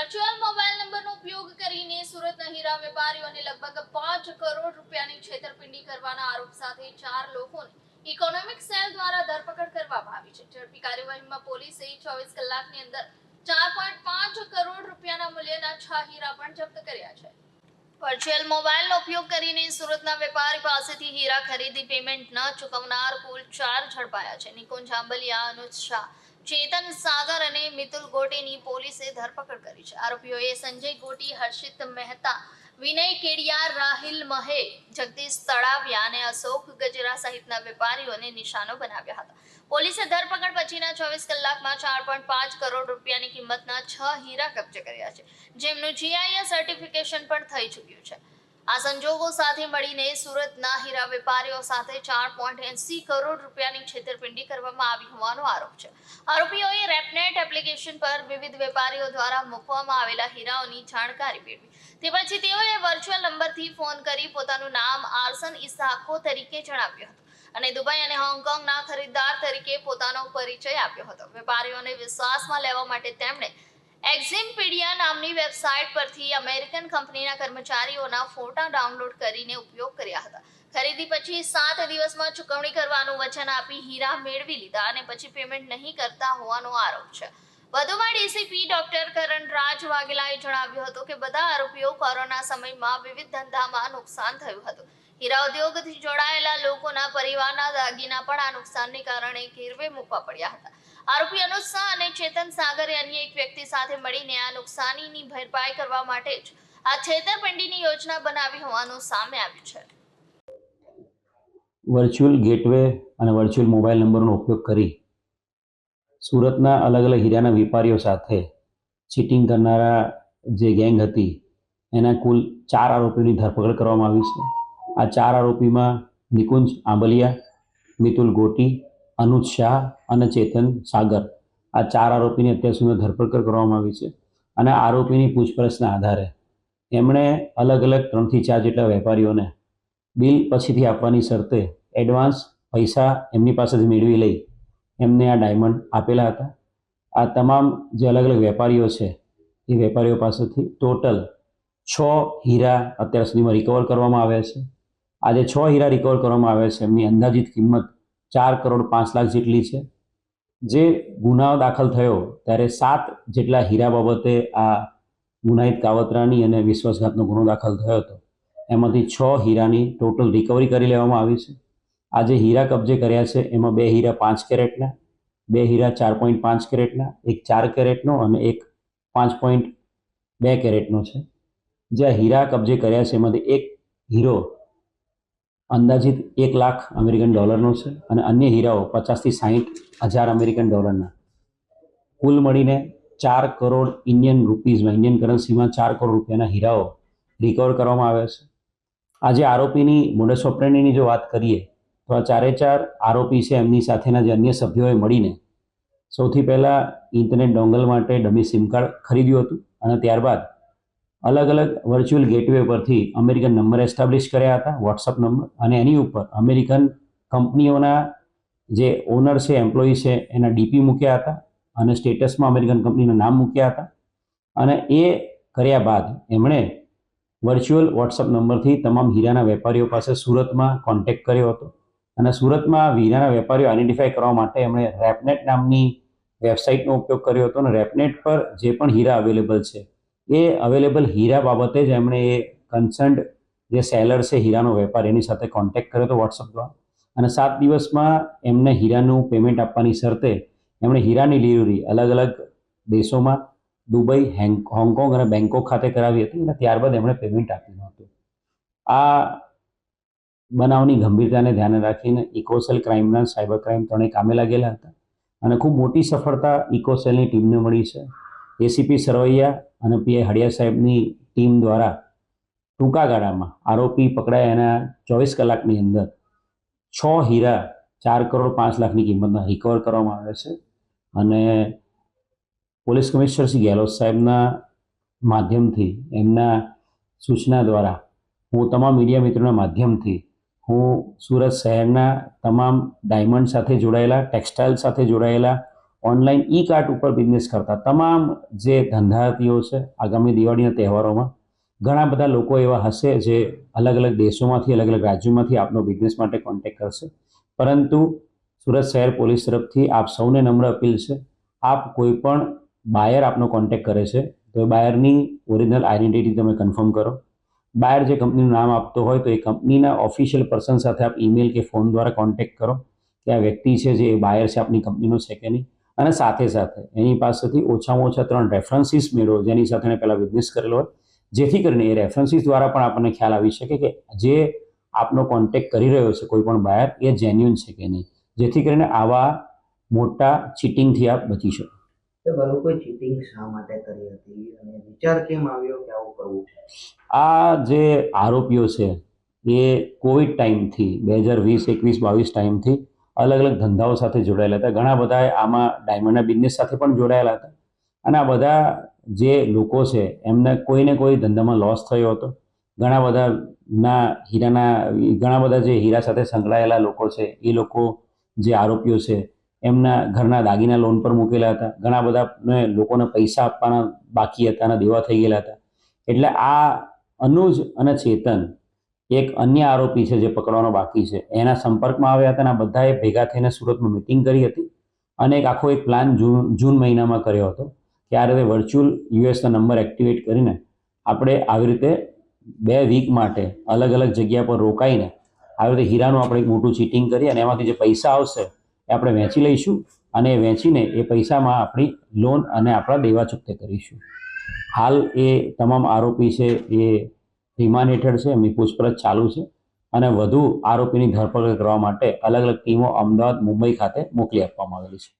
Virtual mobile નંબરનો ઉપયોગ કરીને સુરતના હીરા વેપારીઓને લગભગ પાંચ કરોડ રૂપિયાની છેતરપિંડી કરવાના આરોપ સાથે ચાર લોકોને ઇકોનોમિક સેલ દ્વારા ધરપકડ કરવામાં આવી છે. ઝડપી કાર્યવાહીમાં પોલીસે ચોવીસ કલાકની અંદર ચાર પોઈન્ટ પાંચ કરોડ રૂપિયાના મૂલ્યના છ હીરા પણ જપ્ત કર્યા છે. વર્ચ્યુઅલ મોબાઈલનો ઉપયોગ કરીને સુરતના વેપારી પાસેથી હીરા ખરીદી પેમેન્ટ ન ચૂકવનાર કુલ ચાર ઝડપાયા છે. નિકુંજ આંબલિયા, અનુજ શાહ ચેતન સાગર અને મિતુલ ગોટીની પોલીસે ધરપકડ કરી છે. આરોપીઓએ સંજય ગોટી, હર્ષિત મહેતા, વિનય કેડિયા, રાહિલ મહે જગદીશ તળાવિયા અને અશોક ગજરા સહિતના વેપારીઓને નિશાનો બનાવ્યા હતા. પોલીસે ધરપકડ પછીના ચોવીસ કલાકમાં ચાર પોઈન્ટ પાંચ કરોડ રૂપિયાની કિંમતના છ હીરા કબજે કર્યા છે. જેમનું જીઆઈએસ સર્ટિફિકેશન પણ થઈ ચૂક્યું છે. આ સંજોગો સાથે મળીને સુરતના હીરા વેપારીઓ સાથે ચાર પોઈન્ટ એસી કરોડ રૂપિયાની છેતરપિંડી કરવામાં આવી હોવાનો આરોપ છે. આરોપીઓએ રેપનેટ એપ્લિકેશન પર વિવિધ વેપારીઓ દ્વારા મૂકવામાં આવેલા હીરાઓની જાણકારી મેળવી. તે પછી તેઓએ વર્ચ્યુઅલ નંબરથી ફોન કરી પોતાનું નામ આર્સન ઇસાકો તરીકે જણાવ્યું હતું અને દુબઈ અને હોંગકોંગના ખરીદદાર તરીકે પોતાનો પરિચય આપ્યો હતો. વેપારીઓને વિશ્વાસમાં લેવા માટે તેમણે એક્ઝિમપીડિયા નામની વેબસાઇટ પરથી અમેરિકન કંપનીના કર્મચારીઓના ફોટા ડાઉનલોડ કરીને ઉપયોગ કર્યા હતા. ખરીદી પછી સાત દિવસમાં ચૂકવણી કરવાનું વચન આપી હીરા મેળવી લીધા અને પછી પેમેન્ટ નહીં કરતા હોવાનો આરોપ છે. વધુમાં ડીસીપી ડોક્ટર કરણ રાજ વાઘેલાએ જણાવ્યું હતું કે બધા આરોપીઓ કોરોના સમયમાં વિવિધ ધંધામાં નુકસાન થયું હતું. હીરા ઉદ્યોગથી જોડાયેલા લોકોના પરિવારના દાગીના પણ આ નુકસાનને કારણે ગેરવે મૂકવા પડ્યા હતા. આરોપી અનુજ અને ચેતન સાગરે અન્ય એક વ્યક્તિ સાથે મળીને આ નુકસાનીની ભરપાઈ કરવા માટે જ આ છેતરપિંડીની યોજના બનાવી હોવાનું સામે આવ્યું છે. વર્ચ્યુઅલ ગેટવે અને વર્ચ્યુઅલ મોબાઈલ નંબરનો ઉપયોગ કરી સુરતના અલગ અલગ હીરાના વેપારીઓ સાથે ચીટિંગ કરનારા જે ગેંગ હતી, એના કુલ ચાર આરોપીઓની ધરપકડ કરવામાં આવી છે. આ ચાર આરોપીમાં નિકુંજ આંબલિયા, મિતુલ ગોટી અનુજ શાહ અને ચેતન સાગર. આ ચાર આરોપીની અત્યાર સુધી ધરપકડ કરવામાં આવી છે અને આરોપીની પૂછપરછના આધારે. એમણે અલગ અલગ ત્રણથી ચાર જેટલા વેપારીઓને બિલ પછીથી આપવાની શરતે એડવાન્સ પૈસા એમની પાસેથી મેળવી લઈ એમને આ ડાયમંડ આપેલા હતા. આ તમામ જે અલગ અલગ વેપારીઓ છે એ વેપારીઓ પાસેથી ટોટલ છ હીરા અત્યાર સુધીમાં રિકવર કરવામાં આવ્યા છે. આજે છ હીરા રિકવર કરવામાં આવ્યા છે. એમની અંદાજિત કિંમત ચાર કરોડ પાંચ લાખ જેટલી છે. જે ગુનાઓ દાખલ થયો ત્યારે સાત જેટલા હીરા બાબતે આ ગુનાહિત કાવતરાની અને વિશ્વાસઘાતનો ગુનો દાખલ થયો હતો. એમાંથી છ હીરાની ટોટલ રિકવરી કરી લેવામાં આવી છે. આ જે હીરા કબજે કર્યા છે, એમાં બે હીરા પાંચ કેરેટના, બે હીરા ચાર પોઈન્ટ પાંચ કેરેટના, એક ચાર કેરેટનો અને એક પાંચ પોઈન્ટ બે કેરેટનો છે. જે હીરા કબજે કર્યા છે, એમાંથી એક હીરો અંદાજિત એક લાખ અમેરિકન ડોલરનો છે અને અન્ય હીરાઓ પચાસથી સાહીઠ હજાર અમેરિકન ડોલરના. કુલ મળીને ચાર કરોડ ઇન્ડિયન રૂપીઝમાં, ઇન્ડિયન કરન્સીમાં ચાર કરોડ રૂપિયાના હીરાઓ રિકવર કરવામાં આવ્યા છે. આજે આરોપીની મોડસ ઓપરેન્ડીની જો વાત કરીએ, તો આ ચારે ચાર આરોપી છે એમની સાથેના જે અન્ય સભ્યોએ મળીને સૌથી પહેલાં ઇન્ટરનેટ ડોંગલ માટે ડમી સિમ કાર્ડ ખરીદ્યું હતું અને ત્યારબાદ અલગ અલગ વર્ચ્યુઅલ ગેટવે પરથી અમેરિકન નંબર એસ્ટાબ્લિશ કર્યા હતા વોટ્સઅપ નંબર અને એની ઉપર અમેરિકન કંપનીઓના જે ઓનર છે એમ્પ્લોયી છે, એના ડીપી મૂક્યા હતા અને સ્ટેટસમાં અમેરિકન કંપનીના નામ મૂક્યા હતા. અને એ કર્યા બાદ એમણે વર્ચ્યુઅલ વોટ્સઅપ નંબરથી તમામ હીરાના વેપારીઓ પાસે સુરતમાં કોન્ટેક્ટ કર્યો હતો. અને સુરતમાં હીરાના વેપારીઓ આઈડેન્ટિફાય કરવા માટે એમણે રેપનેટ નામની વેબસાઇટનો ઉપયોગ કર્યો હતો અને રેપનેટ પર જે પણ હીરા અવેલેબલ છે એ અવેલેબલ હીરા બાબતે જ એમણે એ કન્સર્ન્ડ જે સેલર છે હીરાનો વેપાર, એની સાથે કોન્ટેક્ટ કર્યો હતો વોટ્સઅપ દ્વારા. અને સાત દિવસમાં એમને હીરાનું પેમેન્ટ આપવાની શરતે એમણે હીરાની ડિલિવરી અલગ અલગ દેશોમાં, દુબઈ, હેંગ, હોંગકોંગ અને બેંકોક ખાતે કરાવી હતી અને ત્યારબાદ એમણે પેમેન્ટ આપ્યું હતું આ બનાવની ગંભીરતાને ધ્યાને રાખીને ઇકોસેલ ક્રાઇમના સાયબર ક્રાઇમ ત્રણેય કામે લાગેલા હતા. અને ખૂબ મોટી સફળતા ઇકોસેલની ટીમને મળી છે. એસીપી સરવૈયા અને પીઆઈ હડિયા સાહેબની ટીમ દ્વારા ટૂંકા ગાળામાં આરોપી પકડાયા એના ચોવીસ કલાકની અંદર. છ હીરા, ચાર કરોડ પાંચ લાખની કિંમતના રિકવર કરવામાં આવે છે. અને પોલીસ કમિશનર શ્રી ગેહલોત સાહેબના માધ્યમથી એમના સૂચના દ્વારા હું તમામ મીડિયા મિત્રોના માધ્યમથી હું સુરત શહેરના તમામ ડાયમંડ સાથે જોડાયેલા, ટેક્સટાઇલ સાથે જોડાયેલા ઓનલાઈન ઈ કાર્ટ ઉપર બિઝનેસ કરતા તમામ જે ધંધાર્થીઓ છે, આગામી દિવાળીના તહેવારોમાં ઘણા બધા લોકો એવા હશે જે અલગ અલગ દેશોમાંથી, અલગ અલગ રાજ્યોમાંથી આપનો બિઝનેસ માટે કોન્ટેક્ટ કરશે. પરંતુ સુરત શહેર પોલીસ તરફથી આપ સૌને નમ્ર અપીલ છે, આપ કોઈ પણ બાયર આપનો કોન્ટેક્ટ કરે છે, તો એ બાયરની ઓરિજિનલ આઈડેન્ટિટી તમે કન્ફર્મ કરો. બાયર જે કંપનીનું નામ આપતો હોય તો એ કંપનીના ઓફિશિયલ પર્સન સાથે આપ ઈમેલ કે ફોન દ્વારા કોન્ટેક્ટ કરો કે આ વ્યક્તિ છે જે બાયર છે, આપની કંપનીનો છે કે નહીં. અને સાથે સાથે એની પાસેથી ઓછામાં ઓછા ત્રણ રેફરન્સીસ મેળવો જેની સાથે એણે પહેલાં બિઝનેસ કરેલો હોય. જેથી કરીને એ રેફરન્સીસ દ્વારા પણ આપણને ખ્યાલ આવી શકે કે જે આપનો કોન્ટેક્ટ કરી રહ્યો છે કોઈ પણ બાયર એ જેન્યુન છે કે નહીં. જેથી કરીને આવા મોટા ચીટિંગથી આપ બચી શકો. આ જે આરોપીઓ છે એ કોવિડ ટાઈમથી બે હજાર વીસ એકવીસ બાવીસ ટાઈમથી અલગ અલગ ધંધાઓ સાથે જોડાયેલા હતા. ઘણા બધા આમાં ડાયમંડના બિઝનેસ સાથે પણ જોડાયેલા હતા. અને આ બધા જે લોકો છે, એમને કોઈને કોઈ ધંધામાં લોસ થયો હતો. ઘણા બધા ના હીરાના, ઘણા બધા જે હીરા સાથે સંકળાયેલા લોકો છે, એ લોકો જે આરોપીઓ છે, એમના ઘરના દાગીના લોન પર મૂકેલા હતા. ઘણા બધાને લોકોને પૈસા આપવાના બાકી હતા અને દેવા થઈ ગયેલા હતા. એટલે આ અનુજ અને ચેતન એક અન્ય આરોપી છે જે પકડવાનો બાકી છે. એના સંપર્કમાં આવ્યા હતા અને બધાએ ભેગા થઈને સુરતમાં મિટિંગ કરી હતી અને એક આખો એક પ્લાન જૂન જૂન મહિનામાં કર્યો હતો કે આ રીતે વર્ચ્યુઅલ યુએસના નંબર એક્ટિવેટ કરીને આપણે આવી રીતે બે વીક માટે અલગ અલગ જગ્યા પર રોકાઈને આવી રીતે હીરાનું આપણે એક મોટું ચીટિંગ કરી અને એમાંથી જે પૈસા આવશે એ આપણે વેચી લઈશું અને એ વેચીને એ પૈસામાં આપણી લોન અને આપણા દેવા ચૂકતે કરીશું. હાલ એ તમામ આરોપી છે એ રિમાન્ડ હેઠળ છે, એમની પૂછપરછ ચાલુ છે અને વધુ આરોપીની ધરપકડ કરવા માટે અલગ અલગ ટીમો અમદાવાદ, મુંબઈ ખાતે મોકલી આપવામાં આવેલી છે.